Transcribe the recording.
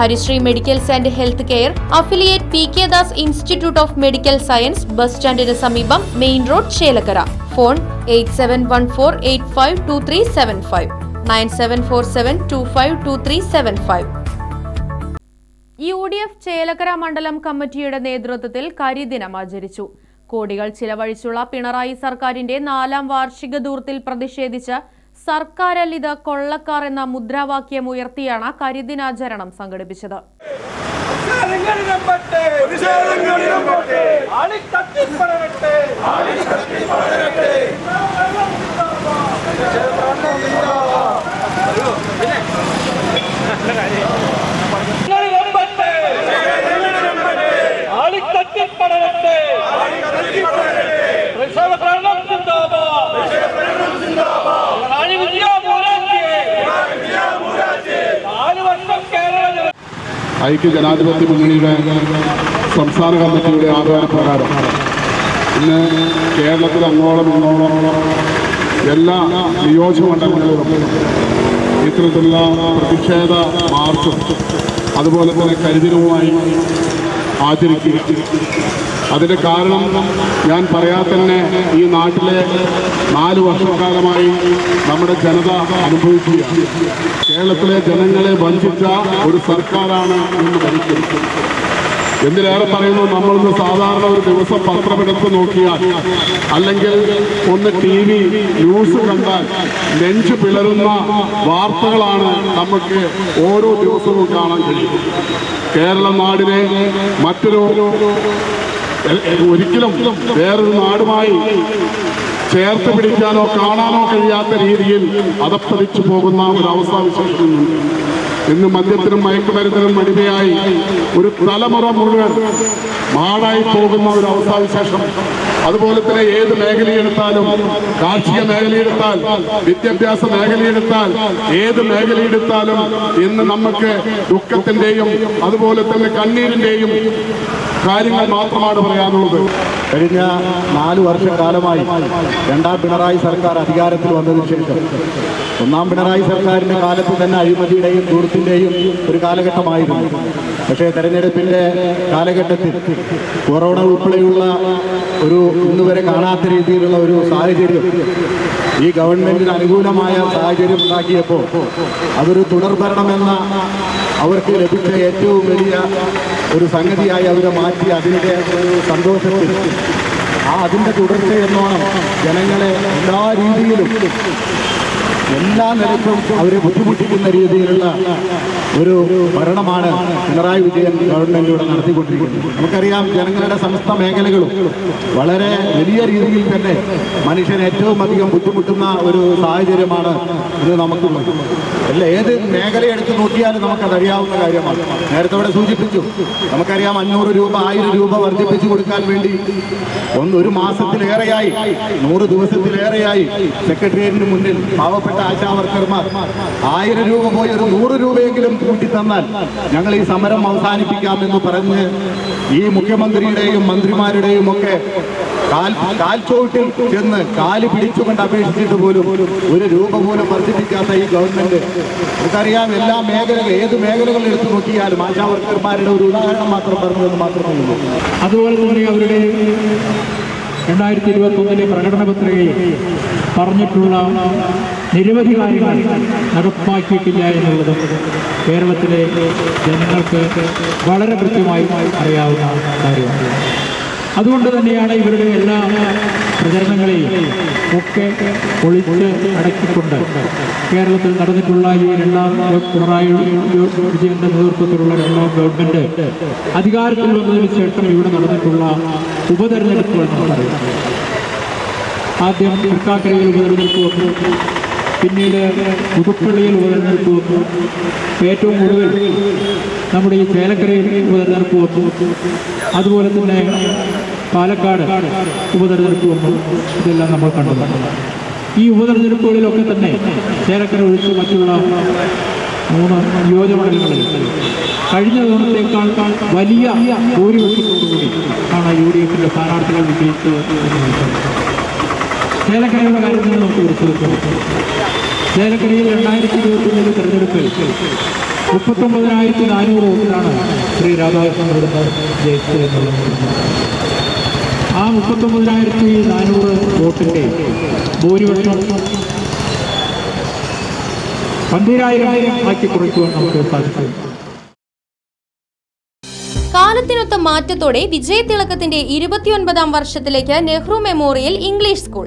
Harishree medicals and health care affiliate P K Das institute of medical science bus സ്റ്റാൻഡിന് സമീപം main road Chelakkara. Phone eight seven one four eight five two three seven five. Nine seven four seven two five two three seven five. U D F Chelakkara മണ്ഡലം കമ്മിറ്റിയുടെ നേതൃത്വത്തിൽ കരിദിനം ആചരിച്ചു. കോടികൾ ചിലവഴിച്ചുള്ള പിണറായി സർക്കാരിന്റെ നാലാം വാർഷിക ദൂർത്തിൽ പ്രതിഷേധിച്ച് സർക്കാരൽ ഇത് കൊള്ളക്കാർ എന്ന മുദ്രാവാക്യം ഉയർത്തിയാണ് കരിദിനാചരണം സംഘടിപ്പിച്ചത്. ഐക്യ ജനാധിപത്യ മുന്നണിയുടെ സംസ്ഥാന കമ്മിറ്റിയുടെ ആഹ്വാനപ്രകാരം ഇന്ന് കേരളത്തിൽ അങ്ങോളം ഇങ്ങോളം എല്ലാ നിയോജകമണ്ഡലങ്ങളിലും ഇത്തരത്തിലുള്ള പ്രതിഷേധ മാർച്ചും അതുപോലെ തന്നെ കരിദിനവുമായി ആചരിക്കുക. അതിന്റെ കാരണം ഞാൻ പറയാതെ തന്നെ ഈ നാട്ടിലെ നാല് വർഷക്കാലമായി നമ്മുടെ ജനത അനുഭവിച്ചു കേരളത്തിലെ ജനങ്ങളെ വഞ്ചിച്ച ഒരു സർക്കാരാണ് ഇന്ന് ഭരിക്കുന്നത്. എന്തിനേറെ പറയുന്നു? നമ്മളിന്ന് സാധാരണ ഒരു ദിവസം പത്രമെടുത്ത് നോക്കിയാൽ അല്ലെങ്കിൽ ഒന്ന് ടി വി ന്യൂസ് കണ്ടാൽ നെഞ്ചു പിളരുന്ന വാർത്തകളാണ് നമുക്ക് ഓരോ ദിവസവും കാണാൻ കഴിയും കേരള നാടിനെ മറ്റൊരു ഒരിക്കലും വേറൊരു നാടുമായി ചേർത്ത് പിടിക്കാനോ കാണാനോ കഴിയാത്ത രീതിയിൽ അതപ്പതിച്ചു പോകുന്ന ഒരു വിശേഷിക്കുന്നു ഇന്ന് മദ്യത്തിനും മയക്കുമരുന്നിനും അടിമയായി ഒരു തലമുറ മുഴുവൻ മാടായി പോകുന്ന ഒരു അവസ്ഥാവിശേഷം അതുപോലെ തന്നെ ഏത് മേഖലയെടുത്താലും കാർഷിക മേഖലയെടുത്താൽ വിദ്യാഭ്യാസ മേഖലയെടുത്താൽ ഏത് മേഖലയെടുത്താലും ഇന്ന് നമുക്ക് ദുഃഖത്തിന്റെയും അതുപോലെ തന്നെ കണ്ണീരിന്റെയും കാര്യങ്ങൾ മാത്രമാണ് പറയാനുള്ളത്. കഴിഞ്ഞ നാല് വർഷക്കാലമായി രണ്ടാം പിണറായി സർക്കാർ അധികാരത്തിൽ വന്നതിന് ശേഷം ഒന്നാം പിണറായി സർക്കാരിന്റെ കാലത്ത് തന്നെ അഴിമതിയുടെയും ദൂരത്തിന്റെയും ഒരു കാലഘട്ടമായിരുന്നു. പക്ഷേ തെരഞ്ഞെടുപ്പിന്റെ കാലഘട്ടത്തിൽ കൊറോണ ഉൾപ്പെടെയുള്ള ഒരു ഇന്നുവരെ കാണാത്ത രീതിയിലുള്ള ഒരു സാഹചര്യം ഈ ഗവൺമെന്റിന് അനുകൂലമായ സാഹചര്യം ഉണ്ടാക്കിയപ്പോൾ അതൊരു തുടർഭരണമെന്ന അവർക്ക് ലഭിച്ച ഏറ്റവും വലിയ ഒരു സംഗതിയായി അവരെ മാറ്റി അതിന്റെ ഒരു സന്തോഷത്തിൽ ആ അതിന്റെ തുടർച്ചയെന്നോണം ജനങ്ങളെ എല്ലാ രീതിയിലും എല്ലാ നിലക്കും അവരെ ബുദ്ധിമുട്ടിക്കുന്ന രീതിയിലുള്ള ഒരു ഭരണമാണ് പിണറായി വിജയൻ ഗവൺമെന്റിലൂടെ നടത്തിക്കൊണ്ടിരിക്കുന്നത്. നമുക്കറിയാം ജനങ്ങളുടെ സമസ്ത മേഖലകളും വളരെ വലിയ രീതിയിൽ തന്നെ മനുഷ്യൻ ഏറ്റവും അധികം ബുദ്ധിമുട്ടുന്ന ഒരു സാഹചര്യമാണ് ഇത് നമുക്കുള്ളത്. അല്ല ഏത് മേഖല എടുത്തു നോക്കിയാലും നമുക്കത് അറിയാവുന്ന കാര്യമാണ്. നേരത്തെ ഇവിടെ സൂചിപ്പിച്ചു നമുക്കറിയാം അഞ്ഞൂറ് രൂപ ആയിരം രൂപ വർദ്ധിപ്പിച്ചു കൊടുക്കാൻ വേണ്ടി ഒന്ന് ഒരു മാസത്തിലേറെയായി നൂറ് ദിവസത്തിലേറെയായി സെക്രട്ടേറിയറ്റിന് മുന്നിൽ പാവപ്പെട്ട ആശാ വർക്കർമാർ ആയിരം രൂപ പോയി ഒരു നൂറ് രൂപയെങ്കിലും കൂട്ടി തന്നാൽ ഞങ്ങൾ ഈ സമരം അവസാനിപ്പിക്കാമെന്ന് പറഞ്ഞ് ഈ മുഖ്യമന്ത്രിയുടെയും മന്ത്രിമാരുടെയും ഒക്കെ കാൽ കാൽച്ചോട്ടിൽ ചെന്ന് കാൽ പിടിച്ചുകൊണ്ട് അപേക്ഷിച്ചിട്ട് പോലും ഒരു രൂപ പോലും വർദ്ധിപ്പിക്കാത്ത ഈ ഗവൺമെന്റ്. നമുക്കറിയാം എല്ലാ മേഖലകൾ ഏത് മേഖലകൾ എടുത്തു നോക്കിയാലും ആശാവർക്കർമാരുടെ ഒരു ഉദാഹരണം മാത്രം പറഞ്ഞതെന്ന് മാത്രമേ ഉള്ളൂ. അതുപോലെ തന്നെ അവരുടെ രണ്ടായിരത്തി ഇരുപത്തി ഒന്നിലെ പ്രകടന പത്രികയിൽ പറഞ്ഞിട്ടുള്ള നിരവധി കാര്യങ്ങൾ നടപ്പാക്കിയിട്ടില്ല എന്നുള്ളത് കേരളത്തിലെ ജനങ്ങൾക്ക് വളരെ കൃത്യമായി അറിയാവുന്ന കാര്യമാണ്. അതുകൊണ്ട് തന്നെയാണ് ഇവരുടെ എല്ലാ പ്രചരണങ്ങളെയും ഒക്കെ ഒളിച്ച് അടക്കിക്കൊണ്ട് കേരളത്തിൽ നടന്നിട്ടുള്ള ഈ രണ്ടാം പിണറായി വിജയന്റെ നേതൃത്വത്തിലുള്ള രണ്ടാം ഗവൺമെന്റ് അധികാരത്തിൽ വന്നതിന് ശേഷം ഇവിടെ നടന്നിട്ടുള്ള ഉപതെരഞ്ഞെടുപ്പുകൾ ആദ്യം തൃക്കാക്കരയിൽ ഉപതെരഞ്ഞെടുപ്പ് വന്നു. പിന്നീട് പുതുപ്പള്ളിയിൽ ഉപതെരഞ്ഞെടുപ്പ് വന്നു ഏറ്റവും കൂടുതൽ നമ്മുടെ ഈ ചേലക്കരയിൽ ഉപതെരഞ്ഞെടുപ്പ് വന്നു അതുപോലെ തന്നെ പാലക്കാട് ഉപതെരഞ്ഞെടുപ്പ് വന്നു. ഇതെല്ലാം നമ്മൾ കണ്ടു. ഈ ഉപതെരഞ്ഞെടുപ്പുകളിലൊക്കെ തന്നെ ചേലക്കര ഒഴിച്ച് മറ്റുള്ള മൂന്ന് നിയോജകമണ്ഡലങ്ങളിൽ കഴിഞ്ഞ തവണത്തേക്കാൾ വലിയ ഭൂരിപക്ഷത്തോടുകൂടി ആണ് യു ഡി എഫിന്റെ സ്ഥാനാർത്ഥികൾ വിജയിച്ചത് ചേലക്കരയുടെ കാര്യം തന്നെ നമുക്ക് പരിശോധിക്കാം ചേലക്കരയിൽ രണ്ടായിരത്തി ഇരുപത്തിയൊന്നിലെ തെരഞ്ഞെടുപ്പിൽ മുപ്പത്തൊമ്പതിനായിരത്തി നാനൂറ് വോട്ടിലാണ് ശ്രീ രാധാകൃഷ്ണൻ ഇവിടുന്ന് ജയിച്ചത് ആ മുപ്പത്തൊമ്പതിനായിരത്തി നാനൂറ് വോട്ടിന്റെ ഭൂരിപക്ഷം പന്തിരായിരം ആക്കി കുറയ്ക്കുവാൻ നമുക്ക് സാധിക്കും. കാലത്തിനൊത്ത മാറ്റത്തോടെ വിജയതിളക്കത്തിന്റെ ഇരുപത്തിയൊൻപതാം വർഷത്തിലേക്ക് നെഹ്റു മെമ്മോറിയൽ ഇംഗ്ലീഷ് സ്കൂൾ.